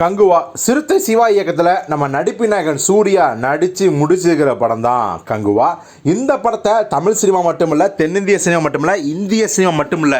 கங்குவா சிறுத்தை சிவா இயக்கத்தில் நம்ம நடிப்பு நாயகன் சூர்யா நடித்து முடிச்சிருக்கிற படம் தான் கங்குவா. இந்த படத்தை தமிழ் சினிமா மட்டுமில்ல தென்னிந்திய சினிமா மட்டுமில்ல இந்திய சினிமா மட்டுமில்ல.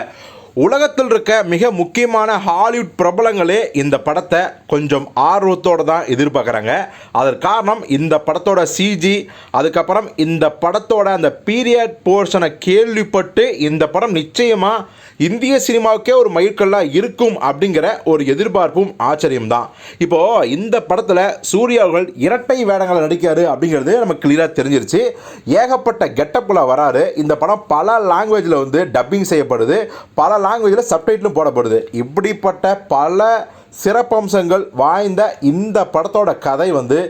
உலகத்தில் இருக்க மிக முக்கியமான ஹாலிவுட் பிரபலங்களே இந்த படத்தை கொஞ்சம் ஆர்வத்தோடு தான் எதிர்பார்க்குறாங்க. அதற்கு காரணம் இந்த படத்தோட சிஜி அதுக்கப்புறம் இந்த படத்தோட அந்த பீரியட் போர்ஷனை கேள்விப்பட்டு இந்த படம் நிச்சயமாக இந்திய சினிமாவுக்கே ஒரு மைல்கல்லாக இருக்கும் அப்படிங்கிற ஒரு எதிர்பார்ப்பும் ஆச்சரியம் தான். இப்போது இந்த படத்தில் சூர்யா அவர்கள் இரட்டை வேடங்களை நடிக்காரு அப்படிங்கிறது நமக்கு கிளியராக தெரிஞ்சிருச்சு. ஏகப்பட்ட கெட்டப்பில் வராரு. இந்த படம் பல லாங்குவேஜில் வந்து டப்பிங் செய்யப்படுது. பல லாங்குவேஜில் சப்டைட்டிலும் போடப்படுது. இப்படிப்பட்ட பல சிறப்பம்சங்கள் வாய்ந்த இந்த படத்தோட கதை வந்து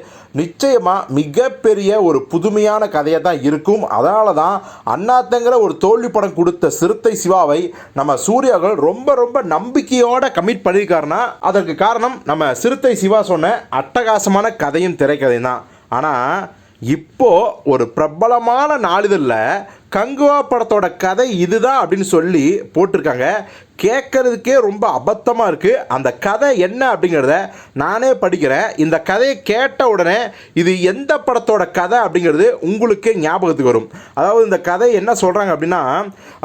நிச்சயமாக மிகப்பெரிய ஒரு புதுமையான கதையாக தான் இருக்கும். அதனால தான் அண்ணாத்தங்கிற ஒரு தோல்வி படம் கொடுத்த சிறுத்தை சிவாவை நம்ம சூர்யாக்கள் ரொம்ப ரொம்ப நம்பிக்கையோட கமிட் பண்ணியிருக்காருன்னா அதற்கு காரணம் நம்ம சிறுத்தை சிவா சொன்ன அட்டகாசமான கதையும் திரைக்கதையும் தான். ஆனால் இப்போது ஒரு பிரபலமான நாளிதழில் கங்குவா படத்தோட கதை இதுதான் அப்படின்னு சொல்லி போட்டிருக்காங்க. கேட்கறதுக்கே ரொம்ப அபத்தமாக இருக்குது அந்த கதை என்ன அப்படிங்கிறத நானே படிக்கிறேன். இந்த கதையை கேட்ட உடனே இது எந்த படத்தோட கதை அப்படிங்கிறது உங்களுக்கே ஞாபகத்துக்கு வரும். அதாவது இந்த கதை என்ன சொல்கிறாங்க அப்படின்னா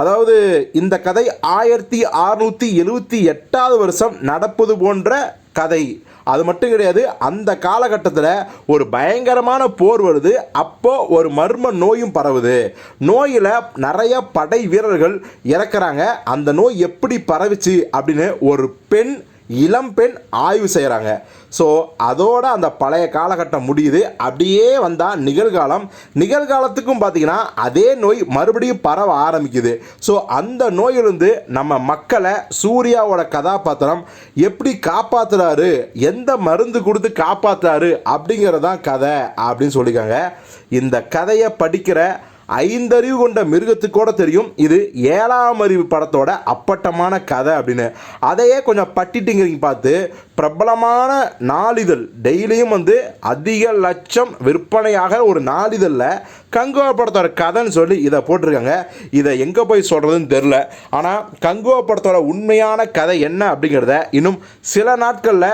அதாவது இந்த கதை ஆயிரத்தி அறுநூற்றி எழுபத்தி எட்டாவது வருஷம் நடப்பது போன்ற கதை. அது மட்டும் கிடையாது அந்த காலகட்டத்தில் ஒரு பயங்கரமான போர் வருது. அப்போ ஒரு மர்ம நோயும் பரவுது. நோயில் நிறைய படை வீரர்கள் இறக்குறாங்க. அந்த நோய் எப்படி பரவிச்சு அப்படின்னு ஒரு பெண் இளம் பெண் ஆய்வு செய்கிறாங்க ஸோ அதோட அந்த பழைய காலகட்டம் முடியுது. அப்படியே வந்தால் நிகழ்காலம். நிகழ்காலத்துக்கும் பார்த்திங்கன்னா அதே நோய் மறுபடியும் பரவ ஆரம்பிக்குது. ஸோ அந்த நோயிலிருந்து நம்ம மக்களை சூர்யாவோட கதாபாத்திரம் எப்படி காப்பாற்றுறாரு எந்த மருந்து கொடுத்து காப்பாற்றுறாரு அப்படிங்கிறதான் கதை அப்படின்னு சொல்லியிருக்காங்க. இந்த கதையை படிக்கிற ஐந்தறிவு கொண்ட மிருகத்துக்கூட தெரியும். இது ஏழாம் அறிவு படத்தோட அப்பட்டமான கதை அப்படின்னு. அதையே கொஞ்சம் பட்டிட்டுங்கிறீங்க பார்த்து பிரபலமான நாளிதழ். டெய்லியும் வந்து அதிக லட்சம் விற்பனையாக ஒரு நாளிதழில் கங்குவா படத்தோட கதைன்னு சொல்லி இதை போட்டிருக்காங்க. இதை எங்கே போய் சொல்கிறதுன்னு தெரில ஆனால் கங்குவா படத்தோட உண்மையான கதை என்ன அப்படிங்கிறத இன்னும் சில நாட்களில்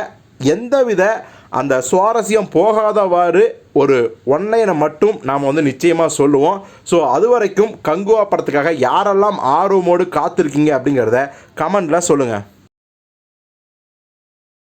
எந்தவித அந்த சுவாரஸ்யம் போகாதவாறு ஒரு ஒன்லைனை மட்டும் நாம் வந்து நிச்சயமாக சொல்லுவோம். ஸோ அது வரைக்கும் கங்குவா படத்துக்காக யாரெல்லாம் ஆர்வமோடு காத்திருக்கீங்க அப்படிங்கிறத கமெண்டில் சொல்லுங்கள்